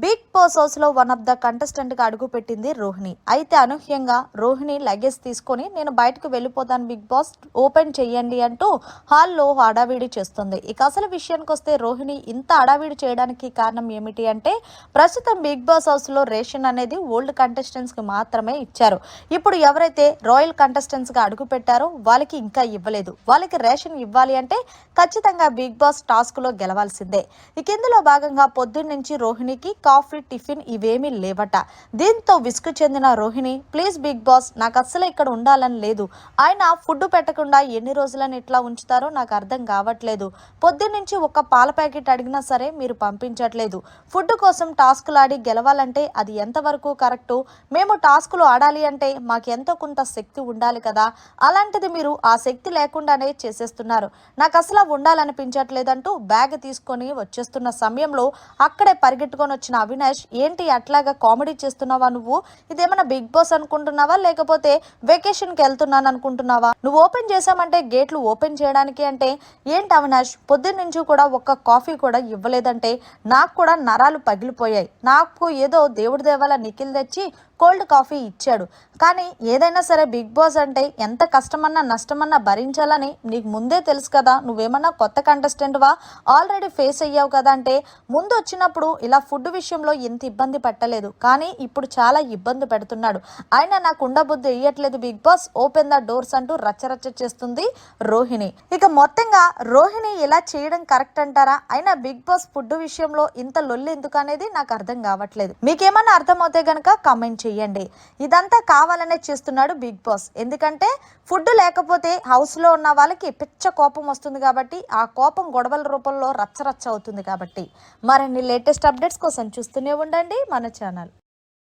Big boss హౌస్లో one of the కంటెస్టెంట్గా అడుగు పెట్టింది రోహిణి. అయితే అనూహ్యంగా రోహిణి లగేజ్ తీసుకొని నేను బయటకు వెళ్ళిపోతాను బిగ్ బాస్ ఓపెన్ చేయండి అంటూ హాల్లో హడావిడి చేస్తుంది. ఇక అసలు విషయానికి వస్తే రోహిణి ఇంత హడావిడి చేయడానికి కారణం ఏమిటి అంటే ప్రస్తుతం బిగ్ బాస్ హౌస్లో రేషన్ అనేది ఓల్డ్ కంటెస్టెంట్స్కి మాత్రమే ఇచ్చారు. ఇప్పుడు ఎవరైతే రాయల్ కంటెస్టెంట్స్గా అడుగు పెట్టారో వాళ్ళకి ఇంకా ఇవ్వలేదు. వాళ్ళకి రేషన్ ఇవ్వాలి అంటే ఖచ్చితంగా బిగ్ బాస్ టాస్క్లో గెలవాల్సిందే. ఇక ఇందులో భాగంగా పొద్దున్నుంచి రోహిణికి కాఫీ టిఫిన్ ఇవేమీ లేవట. దీంతో విసుగు చెందిన రోహిణి ప్లీజ్ బిగ్ బాస్ నాకు అస్సలు ఇక్కడ ఉండాలని లేదు. ఆయన ఫుడ్ పెట్టకుండా ఎన్ని రోజులని ఇట్లా ఉంచుతారో నాకు అర్థం కావట్లేదు. పొద్దున్నుంచి ఒక పాల ప్యాకెట్ అడిగినా సరే మీరు పంపించట్లేదు. ఫుడ్ కోసం టాస్క్లు ఆడి గెలవాలంటే అది ఎంతవరకు కరెక్టు? మేము టాస్కులు ఆడాలి అంటే మాకు ఎంతో కొంత శక్తి ఉండాలి కదా. అలాంటిది మీరు ఆ శక్తి లేకుండానే చేసేస్తున్నారు. నాకు అసలు ఉండాలనిపించట్లేదంటూ బ్యాగ్ తీసుకొని వచ్చేస్తున్న సమయంలో అక్కడే పరిగెట్టుకొని వచ్చిన అవినాష్ ఏంటి అట్లాగా కామెడీ చేస్తున్నావా నువ్వు? ఇదేమన్నా బిగ్ బాస్ అనుకుంటున్నావా? లేకపోతే వెకేషన్కి వెళ్తున్నాను అనుకుంటున్నావా? నువ్వు ఓపెన్ చేసామంటే గేట్లు ఓపెన్ చేయడానికి అంటే ఏంటి అవినాష్? పొద్దున్న నుంచి కూడా ఒక్క కాఫీ కూడా ఇవ్వలేదంటే నాకు కూడా నరాలు పగిలిపోయాయి. నాకు ఏదో దేవుడి దేవాల నిఖిల్ తెచ్చి కోల్డ్ కాఫీ ఇచ్చాడు. కానీ ఏదైనా సరే బిగ్ బాస్ అంటే ఎంత కష్టమన్నా నష్టమన్నా భరించాలని నీకు ముందే తెలుసు కదా. నువ్వేమన్నా కొత్త కంటెస్టెంట్వా ఆల్రెడీ ఫేస్ అయ్యావు కదా అంటే ముందు వచ్చినప్పుడు ఇలా ఫుడ్ విషయంలో ఇంత ఇబ్బంది పెట్టలేదు. కానీ ఇప్పుడు చాలా ఇబ్బంది పెడుతున్నాడు. ఆయన నాకు ఉండబుద్ధి ఇయ్యట్లేదు big boss. Open the doors అంటూ రచ్చరచ్చ చేస్తుంది రోహిణి. ఇక మొత్తంగా రోహిణి ఇలా చేయడం కరెక్ట్ అంటారా? అయినా బిగ్ బాస్ ఫుడ్ విషయంలో ఇంత లొల్లి ఎందుకు అనేది నాకు అర్థం కావట్లేదు. మీకేమన్నా అర్థమవుతే గనక కామెంట్ చేయండి. ఇదంతా కావాలనే చేస్తున్నాడు బిగ్ బాస్. ఎందుకంటే ఫుడ్ లేకపోతే హౌస్లో ఉన్న వాళ్ళకి పిచ్చ కోపం వస్తుంది కాబట్టి ఆ కోపం గొడవల రూపంలో రచ్చరచ్చ అవుతుంది కాబట్టి. మరిన్ని లేటెస్ట్ అప్డేట్స్ కోసం చూస్తూనే ఉండండి మన ఛానల్.